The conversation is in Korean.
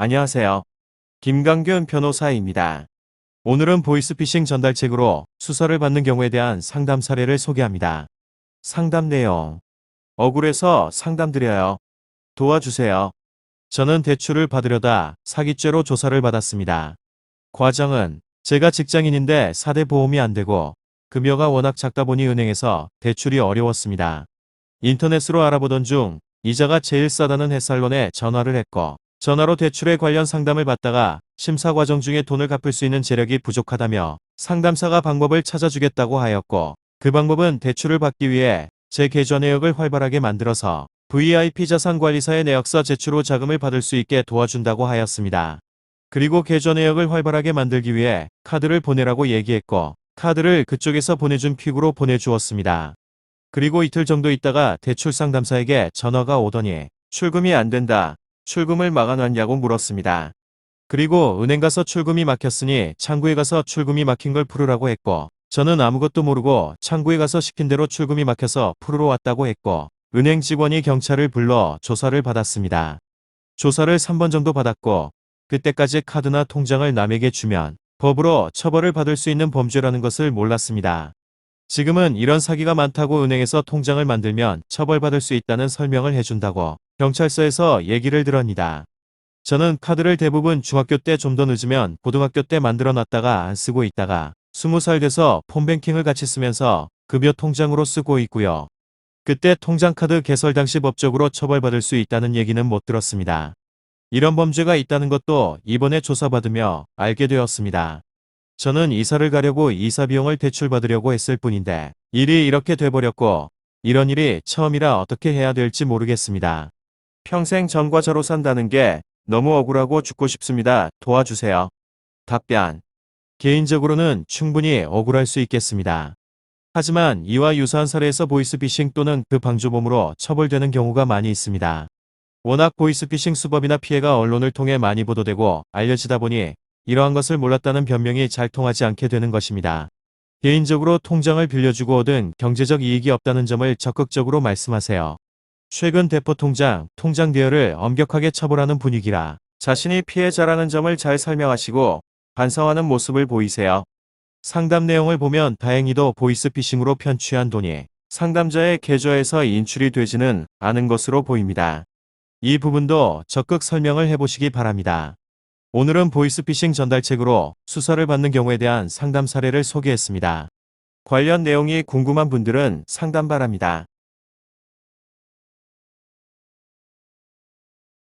안녕하세요. 김강균 변호사입니다. 오늘은 보이스피싱 전달책으로 수사를 받는 경우에 대한 상담 사례를 소개합니다. 상담 내용. 억울해서 상담드려요. 도와주세요. 저는 대출을 받으려다 사기죄로 조사를 받았습니다. 과정은 제가 직장인인데 4대 보험이 안 되고 금여가 워낙 작다 보니 은행에서 대출이 어려웠습니다. 인터넷으로 알아보던 중 이자가 제일 싸다는 햇살론에 전화를 했고 전화로 대출에 관련 상담을 받다가 심사 과정 중에 돈을 갚을 수 있는 재력이 부족하다며 상담사가 방법을 찾아주겠다고 하였고 그 방법은 대출을 받기 위해 제 계좌 내역을 활발하게 만들어서 VIP 자산관리사의 내역서 제출 후 자금을 받을 수 있게 도와준다고 하였습니다. 그리고 계좌 내역을 활발하게 만들기 위해 카드를 보내라고 얘기했고 카드를 그쪽에서 보내준 퀵으로 보내주었습니다. 그리고 이틀 정도 있다가 대출 상담사에게 전화가 오더니 출금이 안 된다. 출금을 막아놨냐고 물었습니다. 그리고 은행 가서 출금이 막혔으니 창구에 가서 출금이 막힌 걸 풀으라고 했고 저는 아무것도 모르고 창구에 가서 시킨 대로 출금이 막혀서 풀으러 왔다고 했고 은행 직원이 경찰을 불러 조사를 받았습니다. 조사를 3번 정도 받았고 그때까지 카드나 통장을 남에게 주면 법으로 처벌을 받을 수 있는 범죄라는 것을 몰랐습니다. 지금은 이런 사기가 많다고 은행에서 통장을 만들면 처벌받을 수 있다는 설명을 해준다고 경찰서에서 얘기를 들었니다. 저는 카드를 대부분 중학교 때 좀 더 늦으면 고등학교 때 만들어 놨다가 안 쓰고 있다가 20살 돼서 폰뱅킹을 같이 쓰면서 급여 통장으로 쓰고 있고요. 그때 통장카드 개설 당시 법적으로 처벌받을 수 있다는 얘기는 못 들었습니다. 이런 범죄가 있다는 것도 이번에 조사받으며 알게 되었습니다. 저는 이사를 가려고 이사 비용을 대출받으려고 했을 뿐인데 일이 이렇게 돼버렸고 이런 일이 처음이라 어떻게 해야 될지 모르겠습니다. 평생 전과 저로 산다는 게 너무 억울하고 죽고 싶습니다. 도와주세요. 답변. 개인적으로는 충분히 억울할 수 있겠습니다. 하지만 이와 유사한 사례에서 보이스피싱 또는 그 방조범으로 처벌되는 경우가 많이 있습니다. 워낙 보이스피싱 수법이나 피해가 언론을 통해 많이 보도되고 알려지다 보니 이러한 것을 몰랐다는 변명이 잘 통하지 않게 되는 것입니다. 개인적으로 통장을 빌려주고 얻은 경제적 이익이 없다는 점을 적극적으로 말씀하세요. 최근 대포 통장, 통장 대여를 엄격하게 처벌하는 분위기라 자신이 피해자라는 점을 잘 설명하시고 반성하는 모습을 보이세요. 상담 내용을 보면 다행히도 보이스피싱으로 편취한 돈이 상담자의 계좌에서 인출이 되지는 않은 것으로 보입니다. 이 부분도 적극 설명을 해보시기 바랍니다. 오늘은 보이스피싱 전달책으로 수사를 받는 경우에 대한 상담 사례를 소개했습니다. 관련 내용이 궁금한 분들은 상담 바랍니다.